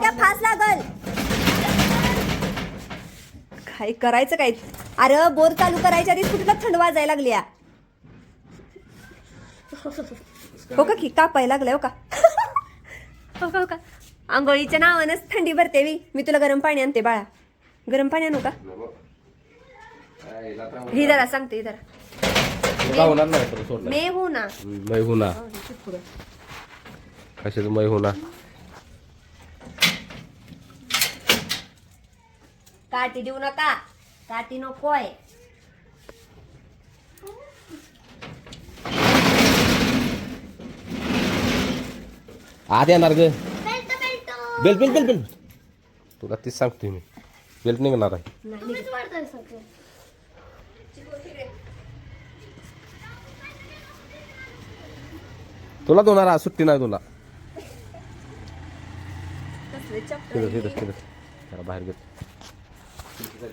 चिक्या फास लागल. काय करायचं काय? अरे बोर चालू करायच्या आधीच कुठला थंड वाजायला लागली. हो का की? कापायला लागलाय हो का? हो का हो का? आंघोळीच्या नावानंच थंडी भरते मी. मी तुला गरम पाणी आणते बाळा. गरम पाणी आणू का? ही जरा सांगते ही जरा. मे हो ना मै होना कशाचं मै होना काठी देऊ नका. काठी नकोय. आत येणार ग. बेल बेल बेल बेल तुला तीच सांगतोय मी. बेल्ट निघणार आहे. तुला दोणार आज सुट्टी नाही तुला. बाहेर घेत चल.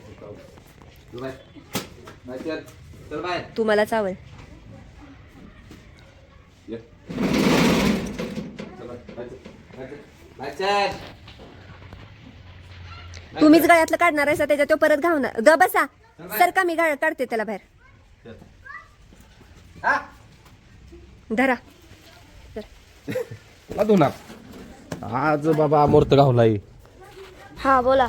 बाहेर. तू मला चावल. तुम्हीच गळ्यातलं काढणार आहे त्याच्यात तो परत घावणार. ग बसा. सर का मी गाळ काढते त्याला बाहेर? हा? धरा. धुणार आज बाबा मूर्त गावलाय हा बोला.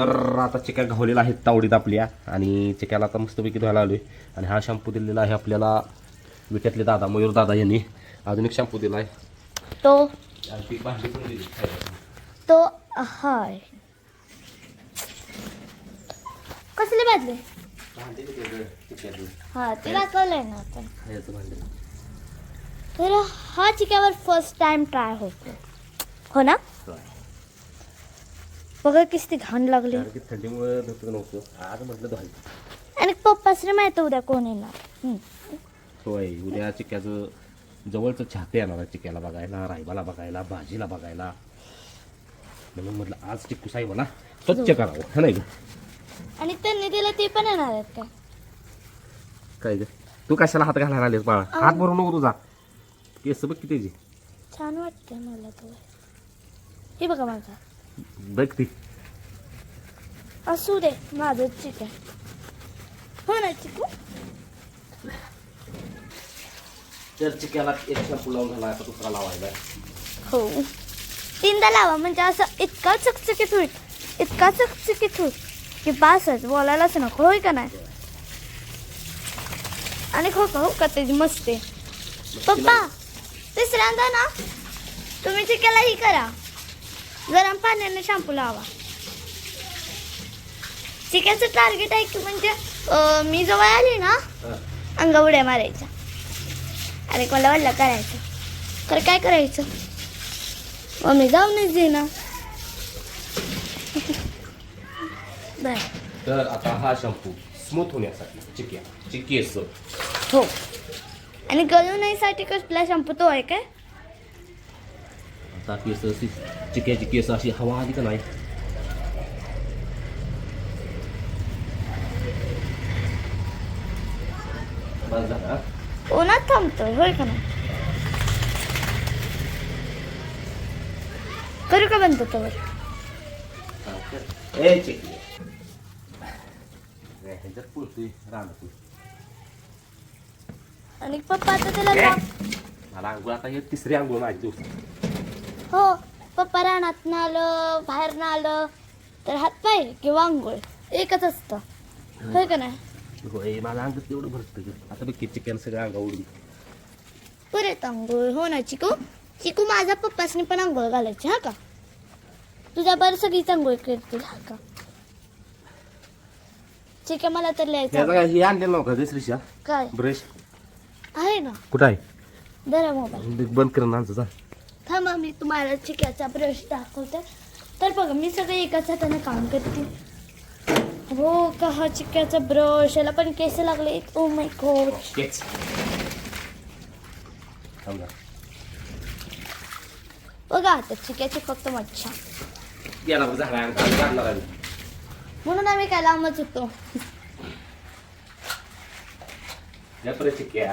तर आता चिकन घावलेला आहे तावडीत आपल्या. आणि चिकनला आता मस्तपैकी धुवायला आलोय आणि हा शॅम्पू दिलेला आहे आपल्याला विट्यातले दादा मयूर दादा यांनी. अजून एक शॅम्पू दिला आहे तो आणि ती भांडी पण दिली. तो हाय. कसले बादले भांडी किती आहे? चिकनची. हा ते दाखवलंय ना आपण. खायचं भांडी. तर हा चिक्यावर फर्स्ट टाइम ट्राय होतो हो ना? बघा किती घाण लागली. थंडीमुळे धुतलं नव्हतं. आज म्हटलं धुवायचं. आणि पप्पासने माहिती उद्या कोण येणार. होय उद्या चिक्याचं जवळचं छाते येणार चिक्याला बघायला रायबाला बघायला भाजीला बघायला. म्हणून म्हटलं आज चिक्कू साहेब ना स्वच्छ करावं हा नाही आणि त्यांनी दिलं ते पण येणार आहेत का? काय ग? तू कशाला हात घालायला आलीस बाळा? हात भरून नको तुझा. केस बघ किती छान वाटते मला तो हे बघा माझा. बघ ती असू दे माझं चिकन हो ना चिकू तर चिक्याला एक शॅम्पू लावून झाला आता दुसरा लावायला हो तीनदा लावा म्हणजे असं इतका चकचकीत होईल इतका चकचकीत होईल की बासच बोलायलाच नको होय का नाही आणि खो का हो का त्याची मस्ती पप्पा तिसऱ्यांदा ना तुम्ही चिकेला ही करा गरम पाण्याने शॅम्पू लावा. चिक्याचं टार्गेट आहे की म्हणजे मी जवळ आली ना अंगा उड्या मारायच्या. आणि मला वल्ल करायचं? तर काय करायचं? मम्मी जाऊनच दे ना. बर. तर आता हा शॅम्पू स्मूथ होण्यासाठी चिक्या चिकेस हो. आणि गळू नाहीसाठी कसला शॅम्पू तो आहे काय? आता केस अशी चिक्याची केस अशी हवा आली का नाही बस झालं हा? उन्हात थांबतोय होय का नाही करू का बंद तवर. ए चिकी ह्याच्यात पुळतोय राहणार आणि पप्पा आता त्याला मला अंघोळ आता हे तिसरी अंघोळ माझी दिवस हो पप्पा रानात ना आलं बाहेर ना आलं तर हात पाय किंवा आंघोळ एकच असतं. होय का नाही? होय माझं अंग तेवढं भरतं ग. आता बघ चिकन सगळं अंगा उडून. परत आंघोळ हो ना चिकू? चिकू माझ्या पप्पासनी पण आंघोळ घालायची हा का? तुझ्या बरं सगळीच आंघोळ करतील हा का? आहे मला तर लिहायचं ह्याचा काय हे आणलेलं नव्हतं दुसरीशा काय? ब्रश. आहे ना. कुठं आहे? जरा मोबाईल. बंद करून आणतो जा. थांबा मी तुम्हाला चिक्याचा ब्रश दाखवते. तर बघा मी सगळे एकाच हाताने काम करते. हो का हा चिक्याचा ब्रश याला पण केस लागले ओ माय गॉड. बघा आता चिक्याची फक्त मच्छा. म्हणून आम्ही काय लांबच होतो. चिक्या.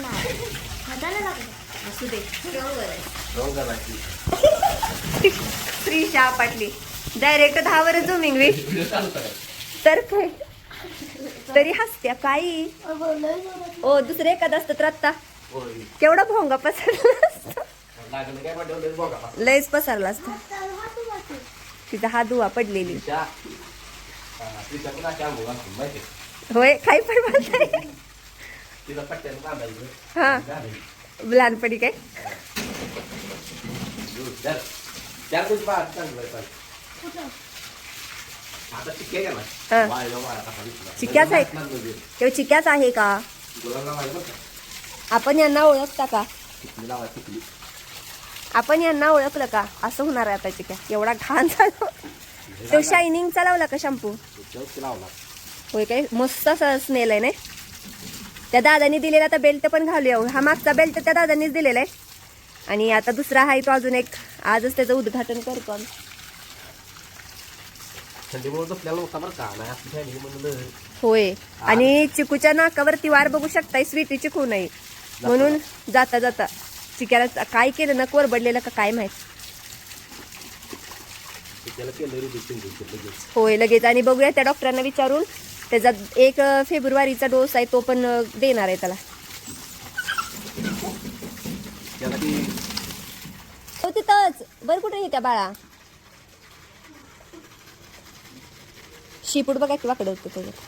नाही हाताला लागलं असू दे बरोबर आहे रंग झाला श्रीशा पाटली. डायरेक्ट दहावर झुमिंग वे तर काय? तरी हसत्या काही ओ दुसरं एखादं असतं तर आत्ता. केवढा भोंगा पसरला असता. लयच पसरला असता. तिचा हा दुवा पडलेली. होय काही पण बोलताय. तिला पट्ट्यानं बांधायचं. हा. झालं. लहानपणी काय? चार चार दिवस बाहेर चांगलं आहे पण. आता चिक्क्या गेला हा. वाळला वाळा टाका दिसला. चिक्क्याच आहे? लागलं. तेव्हा चिक्याच आहे का? बरं? आपण यांना ओळखता का? चिकली लावा चिकली. आपण यांना ओळखलं का? असं होणार आहे आता चिक्या एवढा घाण झाला. तो शायनिंगचा लावला का शॅम्पू लावला. होय काय? मस्त असं स्मेल आहे नाही? त्या दादानी दिलेला आता बेल्ट पण घालूया. हो. हा मागचा बेल्ट त्या दादानीच दिलेला आहे. आणि आता दुसरा आहे तो अजून एक. आजच त्याचं उद्घाटन करतो आम्ही. होय. आणि चिकूच्या नाकावरती वार बघू शकताय स्वीटी चिकू नाही. म्हणून जाता जाता. चिक्याला काय केलं नक वरबडलेलं का काय माहीत? होय लगेच. आणि बघूया त्या डॉक्टरांना विचारून त्याचा एक फेब्रुवारीचा डोस आहे तो पण देणार आहे त्याला. हो तिथंच. बरं कुठे येत्या त्या बाळा? शिपूट बघा की वाकडं होतं त्याच्यात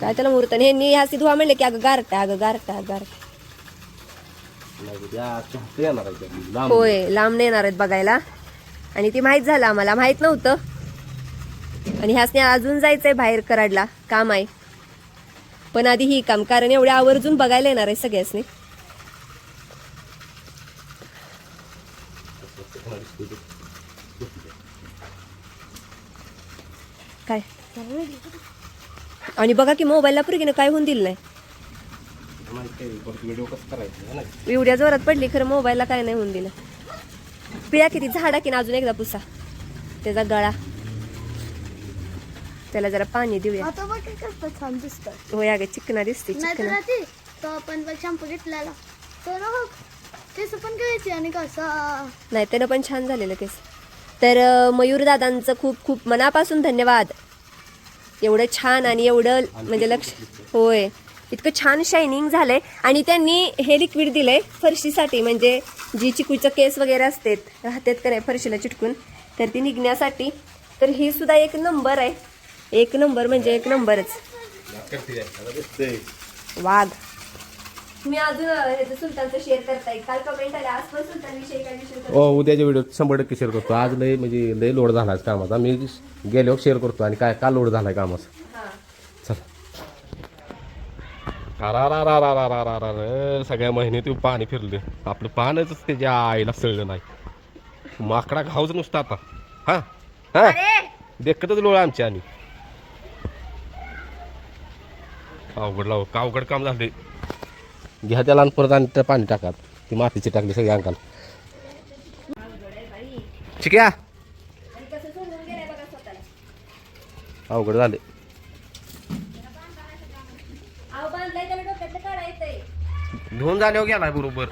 काय त्याला मुहूर्त हे ह्यांनी ह्या धुवा म्हणले की अगं गारटा अगं गारटा गारटा होय लांब नाही येणार आहेत बघायला. आणि ती माहीत झालं आम्हाला. माहीत नव्हतं. आणि ह्यासने अजून जायचंय बाहेर कराडला. काम आहे. पण आधी ही काम कारण एवढ्या आवर्जून बघायला येणार आहे सगळ्यासने. काय? आणि बघा की मोबाईलला पुरगीनं काय होऊन दिलं नाही माहिती आहे, परत व्हिडिओ कसं करायचं है ना एवढ्या जोरात पडली खरं मोबाईलला काय नाही होऊन दिलं. पिळा किती झाडा की अजून एकदा पुसा. त्याचा गळा. त्याला जरा पाणी देऊया. आता बघ काय कसं छान दिसतं होय अगं चिकना दिसते नाही तर चिकना. राहते तो आपण बघ शॅम्पू घेतलेला. तो ना बघ केस पण घ्यायची आणि कसा. नाही त्यानं पण छान झालेलं केस. तर अं, मयूर दादांचं खूप खूप मनापासून धन्यवाद. एवढं छान आणि एवढं म्हणजे लक्ष होय. इतकं छान शायनिंग झालंय. आणि त्यांनी हे लिक्विड दिलंय फरशीसाठी म्हणजे जी चिकूचं केस वगैरे असते राहतात का नाही फरशीला चिटकून तर ती निघण्यासाठी. तर ही सुद्धा एक नंबर आहे. एक नंबर म्हणजे एक नंबरच वाघ. तुम्ही अजून सुलतानचं शेअर करताय काल कमेंट आल्या आज पण सुलतान विषयी काय विषय हो उद्याच्या व्हिडिओ शंभर टक्के शेअर करतो. आज लय म्हणजे लय लोड झाला कामाचा. मी गेल्यावर शेअर करतो आणि काय का लोड झालाय कामाचा. अरा सगळ्या महिन्यात पाणी फिरलं आपलं पानच त्याच्या आईला सळलं नाही माकडा खाऊच नुसतं आता हा हा देखतच लोळ आमची आणि अवघड लाव कावघड काम झाले घ्या त्या परत आणि पाणी टाकात ती मातीची टाकली सगळ्या अंकाल ठीक आहे अवघड झाले घेऊन झाल्यावर गेलाय बरोबर.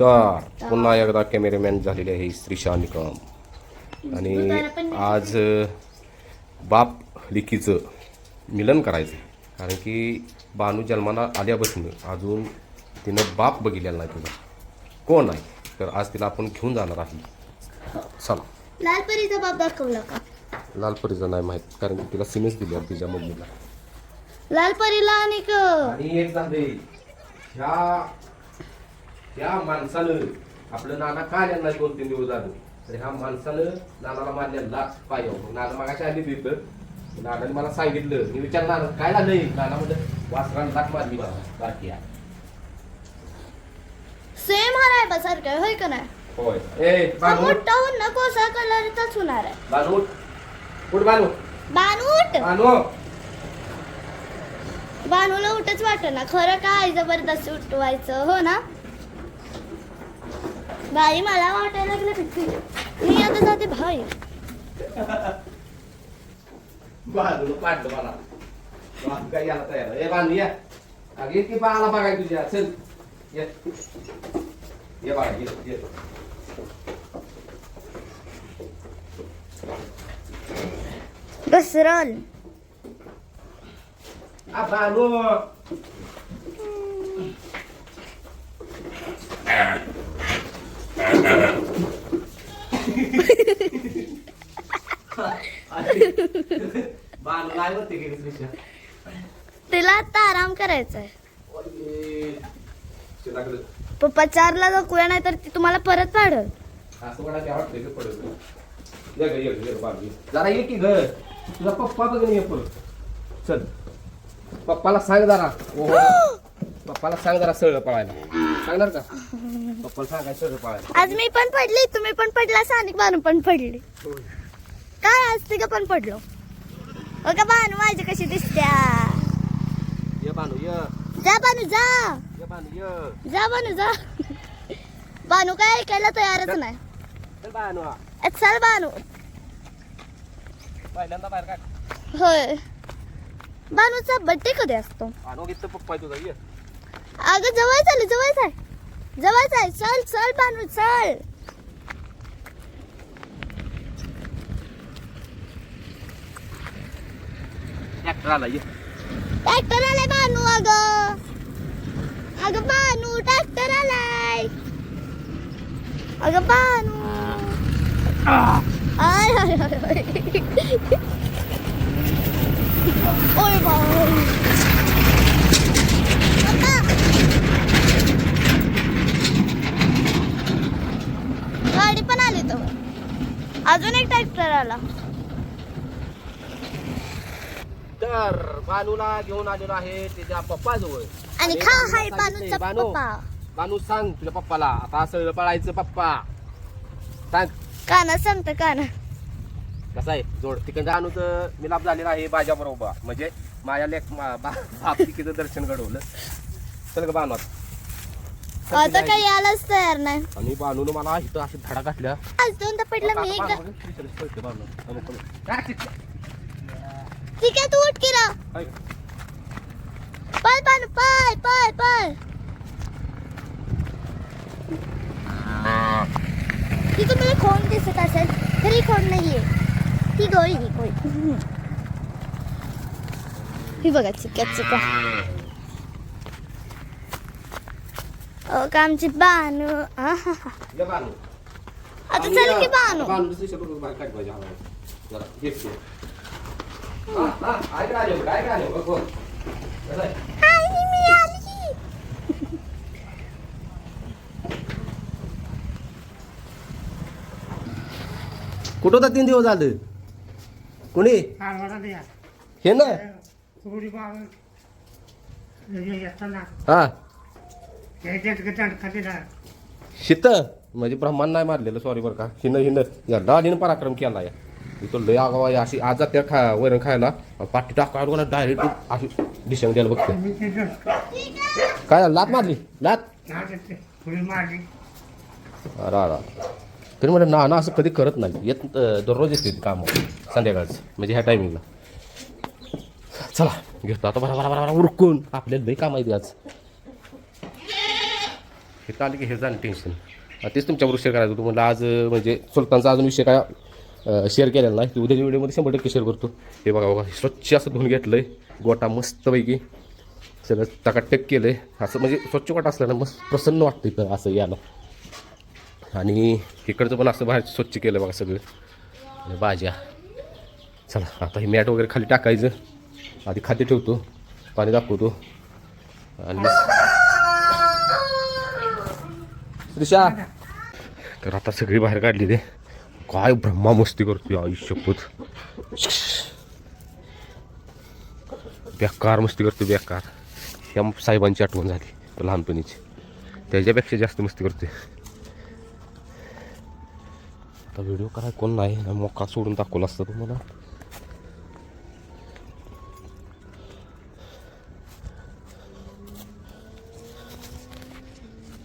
तर पुन्हा एकदा कॅमेरामॅन झालेले आहे श्रीशा निकम आणि आज बाप लिकीचं मिलन करायचं कारण की बानू जन्माला आल्यापासून अजून तिनं बाप बघितलेला नाही तुझा. कोण आहे तर आज तिला आपण घेऊन जाणार आहे. चला. लाल परीचा बाप दाखवला का? लालपरीचं नाही माहीत. कारण की तिला सिमेंट दिली आहे तिच्या मम्मीला. लाल परीला आणि क- आणि एक झाले. ह्या ह्या माणसानं आपलं नाना का यांना दोन तीन दिवस झालं. तर ह्या माणसानं नानाला मारलेला पायावर नाना मागाशी आली तिथं नानाने मला सांगितलं. मी विचारलं नाना काय झालंय? नाना म्हणजे वासरानं लाट मारली मला बाकी सेम हराय सारखं होय का नाही? होय. ए बानू. मोठा होऊन ना कोसा कलरचाच होणार आहे. बानू. कुठ बानू. बानूट बानू. बानूला उठच वाटत ना. खरं काय जबरदस्ती उठवायचं हो ना? बाई मला वाटायला लागलं मी आता जाते भाई बानू पाडलं मला. बानू काय यायला तयार आहे. ए बानू या. अगे की बाळाला बघाय तुझ्या चल. ये. ये बाळा ये ये. घसरल आ तुझ्या तिला आता आराम करायचा आहे ओये. शेताकडे पप्पा चारला जाऊया नाही तर ती तुम्हाला परत पाडल. जरा ये की ग तुझा पप्पा बघ ये परत चल पप्पाला सांग जरा. पप्पाला सांग जरा सरळ पळायला. सांगणार का? पप्पाला सांगाय सरळ पळायला. आज मी पण पडली तुम्ही पण पडला सानिक बानू पण पडली. काय आज तिघ पण पडलो? का बानू माझी कशी दिसत्या? ये बानू ये. जा बानू जा. ये बानू ये. जा बानू जा. बानू काय ऐकायला तयारच नाही. चल बानू ए, चल बानू पहिल्यांदा बाहेर काढ. होय. बानूचा बड्डे कधी असतो? पप्पा तुझा अगं जवळ चालू जवळ आहे. जवळ आहे. चल चल बानू चल. ट्रॅक्टर आला ये. ट्रॅक्टर आलाय बानू अगं. अगं बानू ट्रॅक्टर आलाय. अगं बानू. आय. बाय पप्पा. गाडी पण आली तो अजून एक ट्रॅक्टर आला. तर बानूला घेऊन आलेलो आहे त्याच्या पप्पा जवळ आणि खा हाय बानूचा बानू पप्पा. बानू सांग तुझ्या पप्पाला. आता असं पळायचं पप्पा. सांग. काना सांगतं काना. कसं आहे जोड. तिकडं आणूचं मिलाप झालेला आहे बाजा बरोबर. म्हणजे माझ्या लेख बाप तिकीचं दर्शन घडवलं. चल ग बानू आता. काही यायलाच तयार नाही. आणि बानून मला इथं अशी धडा घातल्या. आज दोनदा पडलं मी एकदा? ठीक आहे तू उठ की राव काय? पळ पान पळ पळ पळ. ती तुम्हाला खोन दिसत असेल तरी खोन नाहीये. ती गोळी ही गोळी ही बघा चिक्या चिक्या का आमची बानू. आता चल की बानू. कुठं होता तीन दिवस झालं कोणी? हे ना? हा शीत. म्हणजे ब्रह्मांड नाही मारलेलं सॉरी बरं का. हिनं हिनं. या डालीनं पराक्रम केला या इथं लय आगाव अशी आज त्या खा वैरण खायला पाठी टाकायला डायरेक्ट अशी दिशा द्यायला बघते. काय? लात मारली? लात? अरे अरे. तरी म्हणजे ना ना असं कधी करत नाही. येत दररोज येते काम संध्याकाळचं म्हणजे ह्या टायमिंगला चला घेतो. आता बरा बरा बरा बरा उरकून. आपल्याला लई काम आहे आज. हे तर आले की हे जाणं टेन्शन तेच तुमच्याबरोबर शेअर करायचं होतं. म्हणलं आज म्हणजे सुलतानचा अजून विषय काय शेअर केलेला नाही. की उद्याच्या व्हिडिओमध्ये शंभर टक्के शेअर करतो. हे बघा बघा स्वच्छ असं धुवून घेतलं आहे गोटा मस्तपैकी सगळं टकाटक केलं आहे असं म्हणजे स्वच्छ गोटा असल्यानं मस्त प्रसन्न वाटतं इथं असं यायला. आणि इकडचं पण असं बाहेर स्वच्छ केलं बघा सगळं. आणि भाज्या. चला आता हे मॅट वगैरे खाली टाकायचं. आधी खाते ठेवतो पाणी दाखवतो. आणि त्रिशा! तर आता सगळी बाहेर काढली ते. काय ब्रह्मा मस्ती करतोय आयुष्यपूत बेकार मस्ती करतो बेकार. ह्या साहेबांची आठवण झाली लहानपणीची. त्याच्यापेक्षा जास्त मस्ती करतोय. आता व्हिडिओ काय कोण नाही. ना मोका सोडून दाखवला असतं तुम्हाला.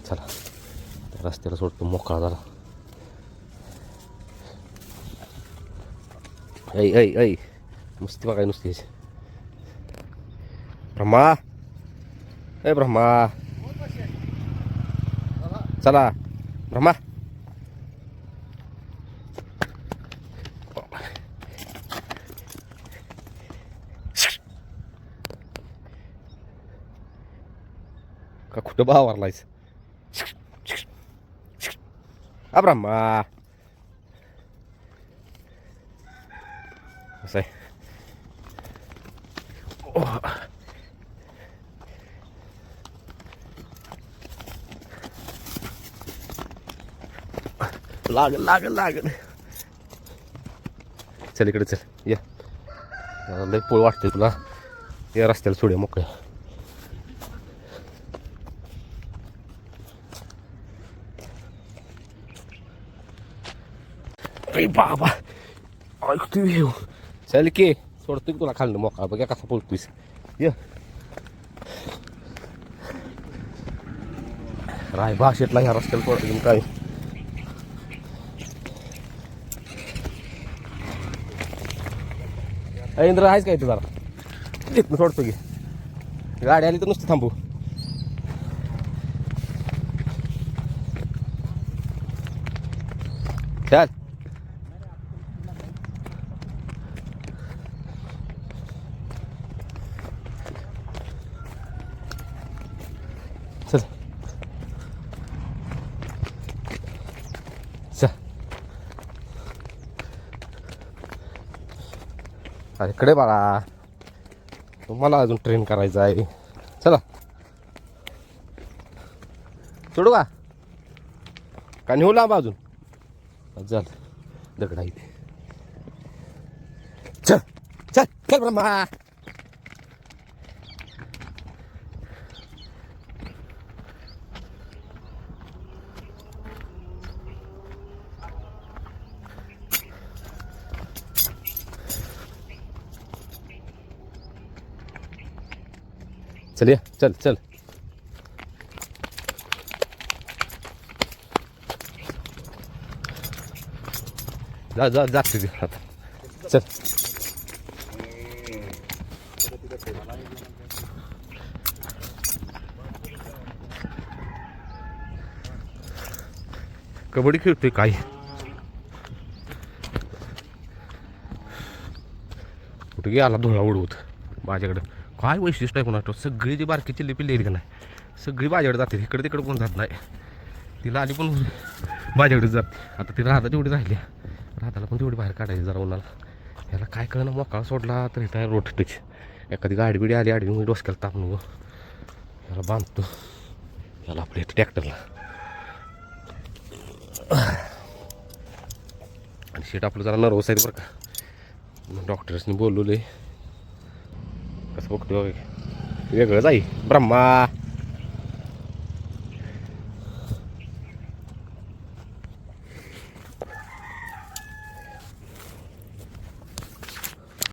चला रस्त्याला सोडतो मोकळा जरा ऐ ऐ ऐ नुसती बघाय नुसतीच ब्रह्मा. ए ब्रह्मा. चला ब्रह्मा का कुठं बा वारलायस आ. ब्रह्मा असं आहे. लागल लागल लागल चल इकडे चल ये. लय पोळ वाटते तुला. या रस्त्याला सोडूया मोकळ्या अरे बाबा. ऐकतोय येऊ चल की सोडतो की तुला खाल्लं मोकळा. बघा कसा बोलतोयस. ये. राय भाषेतला ह्या रस्त्याला सोडतो की काय. अय, इंद्र आहेस काय तू जरा? तिथनं सोडतो की. गाडी आली तर नुसतं थांबू चल चल चल अरे इकडे बाळा. तुम्हाला अजून ट्रेन करायचं आहे. चला. सोडू का? का नेऊ लांब अजून? चल दगड आहे. इथे. चल. चल चल ब्रह्मा. चल या चल चल। जा जा जा तिथे आता चल। कबड्डी खेळतोय काय? कुठे गेला धुळा उडवत? माझ्याकडं. काय वैशिष्ट्य आहे कोणाचं? सगळी जी बारकी लिपी पिल्ली नाही सगळी माझ्याकडे जाते इकडे तिकडे कोण जात नाही. तिला आली पण माझ्याकडे जात. आता ती राधा तेवढी राहिली राधाला पण तेवढी बाहेर काढायची जरा उन्हाला. याला काय कळणं मोकाळा सोडला तर इथं रोड टच. एखादी गाडी बिडी आली आडवी मी डोसक्याला ताप नको. याला बांधतो. याला आपल्या इथं ट्रॅक्टरला. आणि शेट आपलं जरा नर्वस आहे बरं का. डॉक्टर्सनी बोलवले कसं बघतो वेगळंच आहे ब्रह्मा.